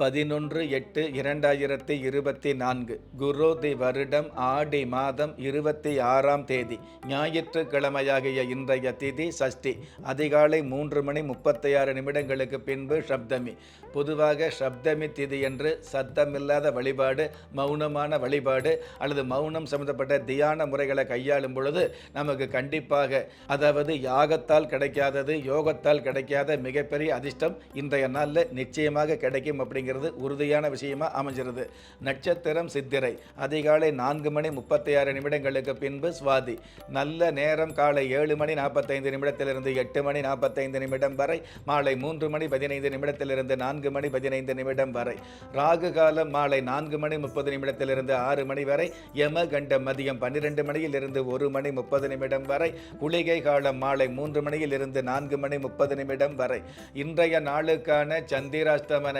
பதினொன்று எட்டு இரண்டாயிரத்தி இருபத்தி நான்கு குரோதி வருடம் ஆடி மாதம் இருபத்தி ஆறாம் தேதி ஞாயிற்றுக்கிழமையாகிய இன்றைய திதி சஷ்டி அதிகாலை மூன்று மணி முப்பத்தி ஆறு நிமிடங்களுக்கு பின்பு சப்தமி. பொதுவாக சப்தமி திதி என்று சத்தமில்லாத வழிபாடு மௌனமான வழிபாடு அல்லது மௌனம் சம்பந்தப்பட்ட தியான முறைகளை கையாளும் பொழுது நமக்கு கண்டிப்பாக அதாவது யாகத்தால் கிடைக்காதது யோகத்தால் கிடைக்காத மிகப்பெரிய அதிர்ஷ்டம் இன்றைய நாளில் நிச்சயமாக கிடைக்கும் அப்படிங்கிறது உறுதியான விஷயமா அமைஞ்சிருது. நட்சத்திரம் சித்திரை. அதிகாலை நான்கு மணி முப்பத்தி ஆறு நிமிடங்களுக்கு பின்பு சுவாதி. நல்ல நேரம் காலை ஏழு மணி நாற்பத்தைந்து நிமிடத்திலிருந்து எட்டு மணி நாற்பத்தைந்து நிமிடம் வரை மாலை மூன்று மணி பதினைந்து நிமிடத்திலிருந்து நான்கு மணி பதினைந்து நிமிடம் வரை. ராகு காலம் மாலை நான்கு மணி முப்பது நிமிடத்திலிருந்து ஆறு மணி வரை யம கண்டம் மதியம் பன்னிரெண்டு மணியில் இருந்து ஒரு மணி முப்பது நிமிடம் வரை குளிகை காலம் மாலை மூன்று மணியில் இருந்து நான்கு மணி முப்பது நிமிடம் வரை. இன்றைய நாளுக்கான சந்திராஷ்டம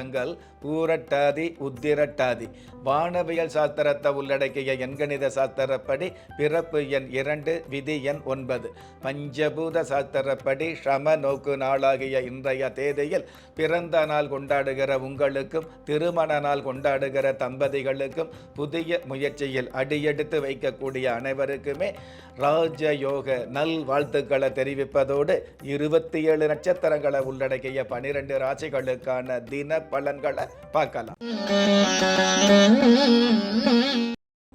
நட்சத்திரங்கள் பூரட்டாதி உத்திரட்டாதி. வானவியல் சாஸ்திரத்தை உள்ளடக்கிய எண்கணித சாஸ்திரப்படி பிறப்பு எண் இரண்டு விதி எண் ஒன்பது. பஞ்சபூத சாஸ்திரப்படி ஷம நோக்கு நாளாகிய இன்றைய தேதியில் பிறந்த நாள் கொண்டாடுகிற உங்களுக்கும் திருமண நாள் கொண்டாடுகிற தம்பதிகளுக்கும் புதிய முயற்சியில் அடியெடுத்து வைக்கக்கூடிய அனைவருக்குமே ராஜயோக நல் வாழ்த்துக்களை தெரிவிப்பதோடு இருபத்தி ஏழு நட்சத்திரங்களை உள்ளடக்கிய பனிரெண்டு ராசிகளுக்கான தின பலன்களை பார்க்கலாம். Mm-hmm.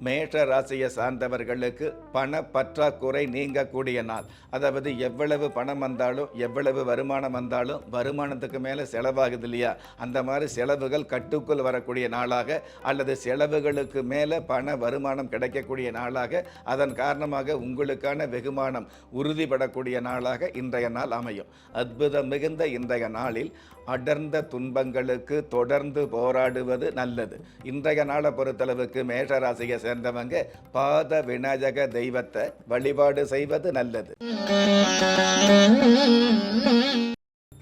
மேஷ ராசியை சார்ந்தவர்களுக்கு பண பற்றாக்குறை நீங்கக்கூடிய நாள். அதாவது எவ்வளவு பணம் வந்தாலும் எவ்வளவு வருமானம் வந்தாலும் வருமானத்துக்கு மேலே செலவாகுது இல்லையா? அந்த மாதிரி செலவுகள் கட்டுக்குள் வரக்கூடிய நாளாக அல்லது செலவுகளுக்கு மேலே பண வருமானம் கிடைக்கக்கூடிய நாளாக அதன் காரணமாக உங்களுக்கான வெகுமானம் உறுதிப்படக்கூடிய நாளாக இன்றைய நாள் அமையும். அற்புதம் மிகுந்த இன்றைய நாளில் அடர்ந்த துன்பங்களுக்கு தொடர்ந்து போராடுவது நல்லது. இன்றைய நாளை பொறுத்தளவுக்கு மேஷராசியை பிறந்தவங்க பாத விநாயக தெய்வத்தை வழிபாடு செய்வது நல்லது.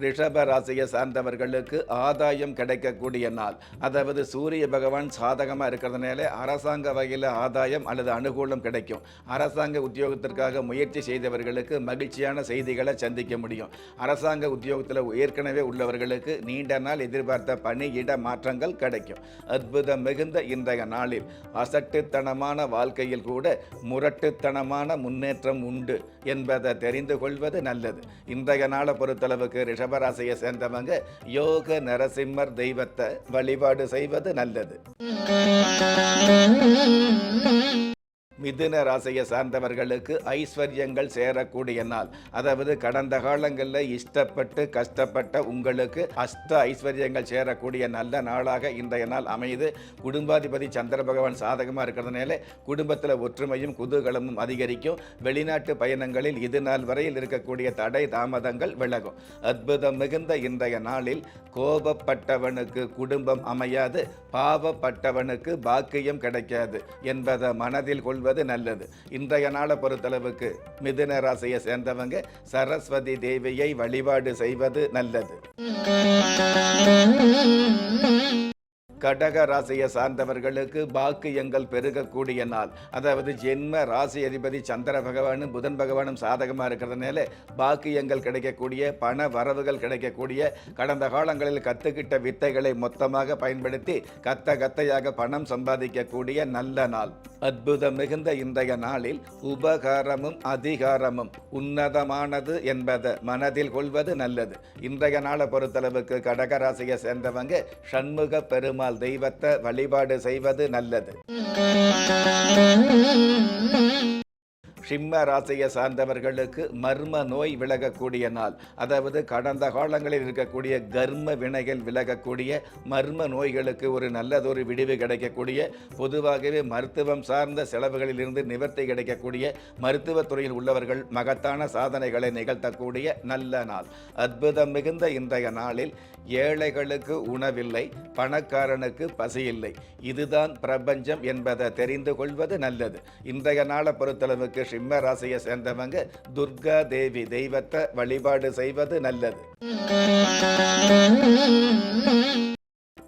ரிஷப ராசியை சார்ந்தவர்களுக்கு ஆதாயம் கிடைக்கக்கூடிய நாள். அதாவது சூரிய பகவான் சாதகமாக இருக்கிறதுனால அரசாங்க வகையில் ஆதாயம் அல்லது அனுகூலம் கிடைக்கும். அரசாங்க உத்தியோகத்திற்காக முயற்சி செய்தவர்களுக்கு மகிழ்ச்சியான செய்திகளை சந்திக்க முடியும். அரசாங்க உத்தியோகத்தில் ஏற்கனவே உள்ளவர்களுக்கு நீண்ட நாள் எதிர்பார்த்த பணி இட மாற்றங்கள் கிடைக்கும். அற்புதம் மிகுந்த இன்றைய நாளில் அசட்டுத்தனமான வாழ்க்கையில் கூட முரட்டுத்தனமான முன்னேற்றம் உண்டு என்பதை தெரிந்து கொள்வது நல்லது. இன்றைய நாளை பொறுத்தளவுக்கு ரிஷபராசியை சேர்ந்தவங்க யோக நரசிம்மர் தெய்வத்தை வழிபாடு செய்வது நல்லது. மிதுன ராசியை சார்ந்தவர்களுக்கு ஐஸ்வர்யங்கள் சேரக்கூடிய நாள். அதாவது கடந்த காலங்களில் இஷ்டப்பட்டு கஷ்டப்பட்ட உங்களுக்கு அஷ்ட ஐஸ்வர்யங்கள் சேரக்கூடிய நல்ல நாளாக இன்றைய நாள் அமையுது. குடும்பாதிபதி சந்திர பகவான் சாதகமாக இருக்கிறதுனால குடும்பத்தில் ஒற்றுமையும் குதூகலமும் அதிகரிக்கும். வெளிநாட்டு பயணங்களில் இது நாள் வரையில் இருக்கக்கூடிய தடை தாமதங்கள் விலகும். அற்புதம் மிகுந்த இன்றைய நாளில் கோபப்பட்டவனுக்கு குடும்பம் அமையாது. பாவப்பட்டவனுக்கு பாக்கியம் கிடைக்காது என்பதை மனதில் கொள்வது நல்லது. இன்றைய நாளை பொறுத்தளவுக்கு மிதுன ராசியை சேர்ந்தவங்க சரஸ்வதி தேவியை வழிபாடு செய்வது நல்லது. Mm-hmm. கடக ராசியை சார்ந்தவர்களுக்கு பாக்கியங்கள் பெருகக்கூடிய நாள். அதாவது ஜென்ம ராசி அதிபதி சந்திர பகவானும் புதன் பகவானும் சாதகமாக இருக்கிறதுனால பாக்கியங்கள் கிடைக்கக்கூடிய பண வரவுகள் கிடைக்கக்கூடிய கடந்த காலங்களில் கற்றுக்கிட்ட வித்தைகளை மொத்தமாக பயன்படுத்தி கத்த கத்தையாக பணம் சம்பாதிக்கக்கூடிய நல்ல நாள். அற்புதம் மிகுந்த இன்றைய நாளில் உபகாரமும் அதிகாரமும் உன்னதமானது என்பதை மனதில் கொள்வது நல்லது. இன்றைய நாளை பொறுத்தளவுக்கு கடகராசியை சேர்ந்தவங்க சண்முக பெருமாள் தெய்வத்தை வழிபாடு செய்வது நல்லது. சிம்ம ராசியை சார்ந்தவர்களுக்கு மர்ம நோய் விலகக்கூடிய நாள். அதாவது கடந்த காலங்களில் இருக்கக்கூடிய கர்ம வினைகள் விலகக்கூடிய மர்ம நோய்களுக்கு ஒரு நல்லதொரு விடிவு கிடைக்கக்கூடிய பொதுவாகவே மருத்துவம் சார்ந்த செலவுகளில் இருந்து நிவர்த்தி கிடைக்கக்கூடிய மருத்துவத்துறையில் உள்ளவர்கள் மகத்தான சாதனைகளை நிகழ்த்தக்கூடிய நல்ல நாள். அற்புதம் மிகுந்த இன்றைய நாளில் ஏழைகளுக்கு உணவில்லை பணக்காரனுக்கு பசியில்லை. இதுதான் பிரபஞ்சம் என்பதை தெரிந்து கொள்வது நல்லது. இன்றைய நாளை பொறுத்தளவுக்கு சிம்ம ராசியை சேர்ந்தவங்க துர்கா தேவி தெய்வத்தை வழிபாடு செய்வது நல்லது.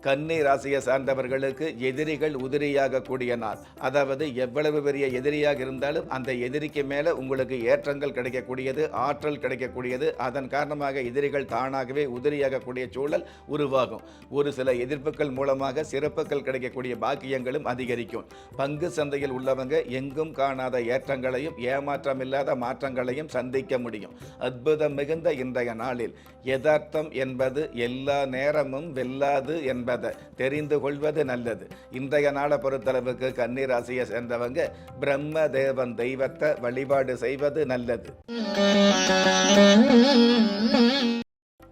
கன்னி ராசியை சார்ந்தவர்களுக்கு எதிரிகள் உதிரியாக கூடிய நாள். அதாவது எவ்வளவு பெரிய எதிரியாக இருந்தாலும் அந்த எதிரிக்கு மேலே உங்களுக்கு ஏற்றங்கள் கிடைக்கக்கூடியது ஆற்றல் கிடைக்கக்கூடியது. அதன் காரணமாக எதிரிகள் தானாகவே உதிரியாக கூடிய சூழல் உருவாகும். ஒரு சில எதிர்ப்புகள் மூலமாக சிறப்புகள் கிடைக்கக்கூடிய பாக்கியங்களும் அதிகரிக்கும். பங்கு சந்தையில் உள்ளவங்க எங்கும் காணாத ஏற்றங்களையும் ஏமாற்றம் இல்லாத மாற்றங்களையும் சந்திக்க முடியும். அற்புதம் மிகுந்த இன்றைய நாளில். யதார்த்தம் என்பது எல்லா நேரமும் வெல்லாது என்பது தெரிந்து கொள்வது நல்லது. இன்றைய நாளை பொறுத்தளவுக்கு கன்னிராசியை சேர்ந்தவங்க பிரம்ம தேவன் தெய்வத்தை வழிபாடு செய்வது நல்லது.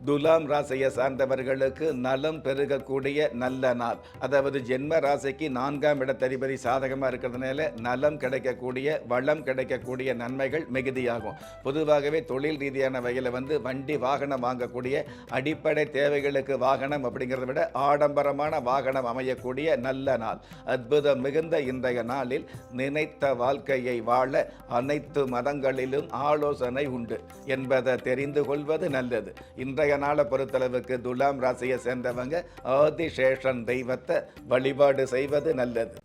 துலாம் ராசியை சார்ந்தவர்களுக்கு நலம் பெருகக்கூடிய நல்ல நாள். அதாவது ஜென்ம ராசிக்கு நான்காம் இடத்ததிபதி சாதகமாக இருக்கிறதுனால நலம் கிடைக்கக்கூடிய வளம் கிடைக்கக்கூடிய நன்மைகள் மிகுதியாகும். பொதுவாகவே தொழில் ரீதியான வகையில் வந்து வண்டி வாகனம் வாங்கக்கூடிய அடிப்படை தேவைகளுக்கு வாகனம் அப்படிங்கிறத விட ஆடம்பரமான வாகனம் அமையக்கூடிய நல்ல நாள். அற்புதம் மிகுந்த இன்றைய நாளில் நினைத்த வாழ்க்கையை வாழ அனைத்து மதங்களிலும் ஆலோசனை உண்டு. என்பதை தெரிந்து கொள்வது நல்லது. இன்றைய நாளை பொறுத்தளவுக்கு துலாம் ராசியை சேர்ந்தவங்க ஆதிசேஷன் தெய்வத்தை வழிபாடு செய்வது நல்லது.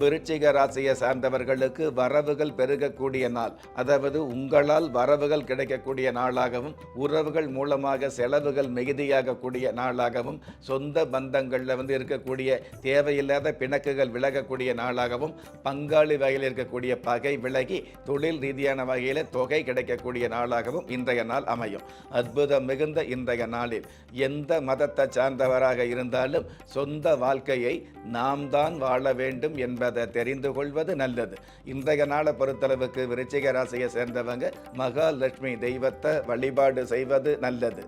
விருச்சிக ராசியை சார்ந்தவர்களுக்கு வரவுகள் பெருகக்கூடிய நாள். அதாவது உங்களால் வரவுகள் கிடைக்கக்கூடிய நாளாகவும் உறவுகள் மூலமாக செலவுகள் மிகுதியாகக்கூடிய நாளாகவும் சொந்த பந்தங்களில் வந்து இருக்கக்கூடிய தேவையில்லாத பிணக்குகள் விலகக்கூடிய நாளாகவும் பங்காளி வகையில் இருக்கக்கூடிய பகை விலகி தொழில் ரீதியான வகையில் தொகை கிடைக்கக்கூடிய நாளாகவும் இன்றைய நாள் அமையும். அற்புதம் மிகுந்த இன்றைய நாளில் எந்த மதத்தை சார்ந்தவராக இருந்தாலும் சொந்த வாழ்க்கையை நாம் தான் வாழ வேண்டும் என்பதை தெரிந்து கொள்வது நல்லது. இன்றைய நாளை பொறுத்தளவுக்கு விருச்சிக ராசியை சேர்ந்தவங்க மகாலட்சுமி தெய்வத்தை வழிபாடு செய்வது நல்லது.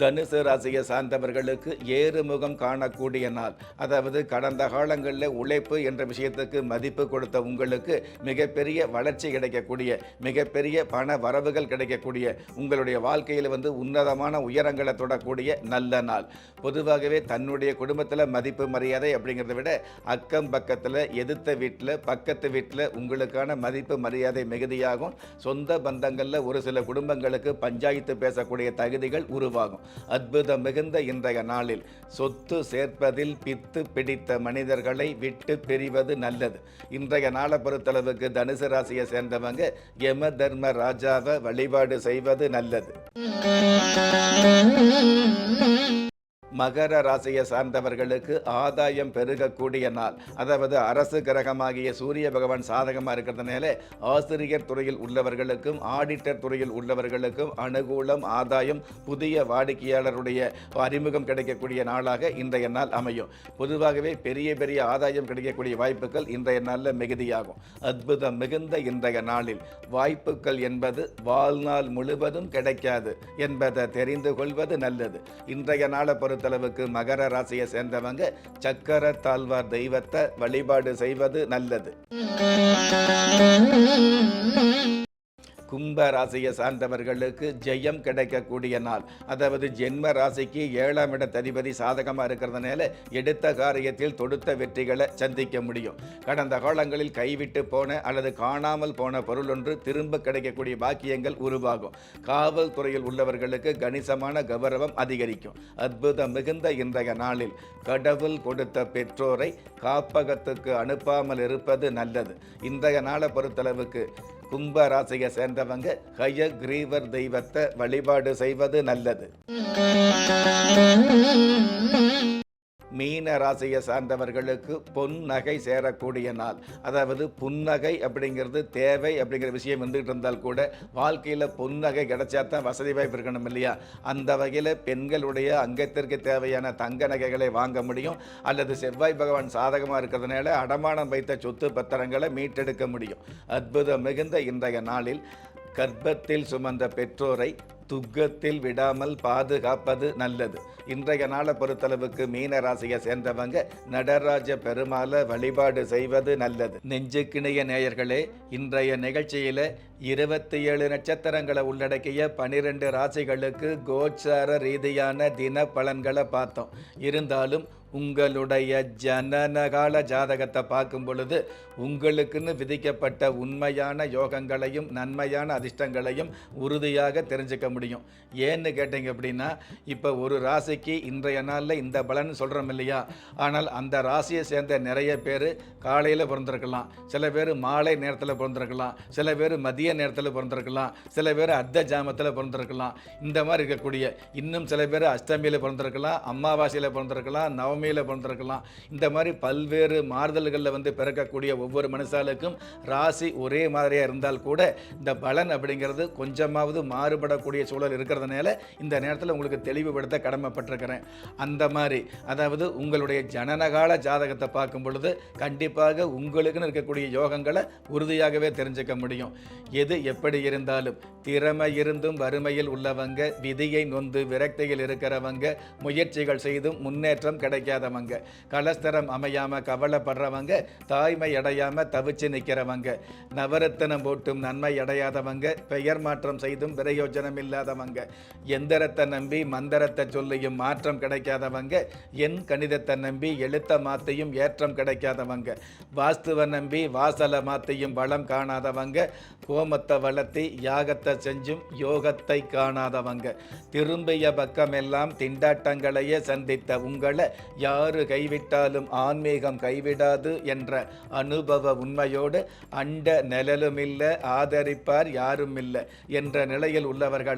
தனுசு ராசியை சார்ந்தவர்களுக்கு ஏறுமுகம் காணக்கூடிய நாள். அதாவது கடந்த காலங்களில் உழைப்பு என்ற விஷயத்துக்கு மதிப்பு கொடுத்த உங்களுக்கு மிகப்பெரிய வளர்ச்சி கிடைக்கக்கூடிய மிகப்பெரிய பண வரவுகள் கிடைக்கக்கூடிய உங்களுடைய வாழ்க்கையில் வந்து உன்னதமான உயரங்களை தொடக்கூடிய நல்ல நாள். பொதுவாகவே தன்னுடைய குடும்பத்தில் மதிப்பு மரியாதை அப்படிங்கிறத விட அக்கம் பக்கத்தில் எதிர்த்த வீட்டில் பக்கத்து வீட்டில் உங்களுக்கான மதிப்பு மரியாதை மிகுதியாகும். சொந்த பந்தங்களில் ஒரு சில குடும்பங்களுக்கு பஞ்சாயத்து பேசக்கூடிய தகுதிகள் உருவாகும். அற்புதம் மிகுந்த இன்றைய நாளில். சொத்து சேர்ப்பதில் பித்து பிடித்த மனிதர்களை விட்டு பிரிவது நல்லது. இன்றைய நாளை பொறுத்தளவுக்கு தனுசு ராசியை சேர்ந்தவங்க யம தர்ம ராஜாவை வழிபாடு செய்வது நல்லது. மகர ராசியை சார்ந்தவர்களுக்கு ஆதாயம் பெருகக்கூடிய நாள். அதாவது அரசு கிரகமாகிய சூரிய பகவான் சாதகமாக இருக்கிறதுனால ஆசிரியர் துறையில் உள்ளவர்களுக்கும் ஆடிட்டர் துறையில் உள்ளவர்களுக்கும் அனுகூலம் ஆதாயம் புதிய வாடிக்கையாளருடைய அறிமுகம் கிடைக்கக்கூடிய நாளாக இன்றைய நாள் அமையும். பொதுவாகவே பெரிய பெரிய ஆதாயம் கிடைக்கக்கூடிய வாய்ப்புகள் இன்றைய நாளில் மிகுதியாகும். அற்புதம் மிகுந்த இன்றைய நாளில் வாய்ப்புகள் என்பது வாழ்நாள் முழுவதும் கிடைக்காது என்பதை தெரிந்து கொள்வது நல்லது. இன்றைய நாளை பொறுத்தளவுக்கு மகர ராசியை சேர்ந்தவங்க சக்கர தாழ்வார் தெய்வத்தை வழிபாடு செய்வது நல்லது. கும்ப ராசியை சார்ந்தவர்களுக்கு ஜெயம் கிடைக்கக்கூடிய நாள். அதாவது ஜென்ம ராசிக்கு ஏழாம் இடத்ததிபதி அதிபதி சாதகமாக இருக்கிறதுனால எடுத்த காரியத்தில் தொடுத்த வெற்றிகளை சந்திக்க முடியும். கடந்த காலங்களில் கைவிட்டு போன அல்லது காணாமல் போன பொருள் ஒன்று திரும்ப கிடைக்கக்கூடிய பாக்கியங்கள் உருவாகும். காவல்துறையில் உள்ளவர்களுக்கு கணிசமான கௌரவம் அதிகரிக்கும். அற்புதம் மிகுந்த இன்றைய நாளில் கடவுள் கொடுத்த பெற்றோரை காப்பகத்துக்கு அனுப்பாமல் இருப்பது நல்லது. இன்றைய நாளை பொறுத்தளவுக்கு கும்ப ராசியை சேர்ந்தவங்க ஹய கிரீவர் தெய்வத்தை வழிபாடு செய்வது நல்லது. மீன ராசியை சார்ந்தவர்களுக்கு பொன் நகை சேரக்கூடிய நாள். அதாவது புன்னகை அப்படிங்கிறது தேவை அப்படிங்கிற விஷயம் வந்துகிட்டு இருந்தால் கூட வாழ்க்கையில் புன்னகை கிடைச்சா தான் வசதி வாய்ப்பு இருக்கணும் இல்லையா? அந்த வகையில் பெண்களுடைய அங்கத்திற்கு தேவையான தங்க நகைகளை வாங்க முடியும். அல்லது செவ்வாய் பகவான் சாதகமாக இருக்கிறதுனால அடமானம் வைத்த சொத்து பத்திரங்களை மீட்டெடுக்க முடியும். அற்புதம் மிகுந்த இன்றைய நாளில் கர்ப்பத்தில் சுமந்த பெற்றோரை துக்கத்தில் விடாமல் பாதுகாப்பது நல்லது. இன்றைய நாளை பொறுத்தளவுக்கு மீன ராசியை சேர்ந்தவங்க நடராஜ பெருமாளை வழிபாடு செய்வது நல்லது. நெஞ்சுக்கிணைய நேயர்களே இன்றைய நிகழ்ச்சியில இருபத்தி ஏழு நட்சத்திரங்களை உள்ளடக்கிய பனிரெண்டு ராசிகளுக்கு கோச்சார ரீதியான தின பலன்களை பார்த்தோம். இருந்தாலும் உங்களுடைய ஜனனகால ஜாதகத்தை பார்க்கும் பொழுது உங்களுக்குன்னு விதிக்கப்பட்ட உண்மையான யோகங்களையும் நன்மையான அதிர்ஷ்டங்களையும் உறுதியாக தெரிஞ்சுக்க முடியும் முடியும். ஏன்னு கேட்டீங்க அப்படின்னா இப்போ ஒரு ராசிக்கு இன்றைய நாளில் இந்த பலன் சொல்கிறோம் இல்லையா? ஆனால் அந்த ராசியை சேர்ந்த நிறைய பேர் காலையில் பிறந்திருக்கலாம். சில பேர் மாலை நேரத்தில் பிறந்திருக்கலாம். சில பேர் மதிய நேரத்தில் பிறந்திருக்கலாம். சில பேர் அர்த்த ஜாமத்தில் பிறந்திருக்கலாம். இந்த மாதிரி இருக்கக்கூடிய இன்னும் சில பேர் அஷ்டமியில் பிறந்திருக்கலாம். அமாவாசையில் பிறந்திருக்கலாம். நவமியில் பிறந்திருக்கலாம். இந்த மாதிரி பல்வேறு மாறுதல்களில் வந்து பிறக்கக்கூடிய ஒவ்வொரு மனுஷாலுக்கும் ராசி ஒரே மாதிரியாக இருந்தால் கூட இந்த பலன் அப்படிங்கிறது கொஞ்சமாவது மாறுபடக்கூடிய சூழல் இருக்கிறதுனால இந்த நேரத்தில் உங்களுக்கு தெளிவுபடுத்த கடமைப்பட்டிருக்கிறேன். அந்த மாதிரி அதாவது உங்களுடைய ஜனனகால ஜாதகத்தை பார்க்கும் பொழுது கண்டிப்பாக உங்களுக்குன்னு இருக்கக்கூடிய யோகங்களை உறுதியாகவே தெரிஞ்சுக்க முடியும். எது எப்படி இருந்தாலும் திறமை இருந்தும் வறுமையில் உள்ளவங்க விதியை நொந்து விரக்தியில் இருக்கிறவங்க முயற்சிகள் செய்தும் முன்னேற்றம் கிடைக்காதவங்க கலஸ்தரம் அமையாமல் கவலைப்படுறவங்க தாய்மை அடையாமல் தவிச்சு நிற்கிறவங்க நவரத்தனம் போட்டும் நன்மை அடையாதவங்க பெயர் மாற்றம் செய்தும் பிரயோஜனம் இல்லை இல்லாதவங்க எந்திரத்தை நம்பி மந்திரத்தை சொல்லியும் மாற்றம் கிடைக்காதவங்க. என் கணிதத்தை நம்பி எழுத்த மாத்தையும் ஏற்றம் கிடைக்காதவங்க. வாஸ்துவை நம்பி வாசலை மாத்தையும் வளம் காணாதவங்க. கோமத்தை வளர்த்தி யாகத்தை செஞ்சும் யோகத்தை காணாதவங்க. திரும்பிய பக்கமெல்லாம் திண்டாட்டங்களையே சந்தித்த உங்களை யாரு கைவிட்டாலும் ஆன்மீகம் கைவிடாது என்ற அனுபவ உண்மையோடு அண்ட நிழலும் இல்லை ஆதரிப்பார் யாரும் இல்லை என்ற நிலையில் உள்ளவர்கள்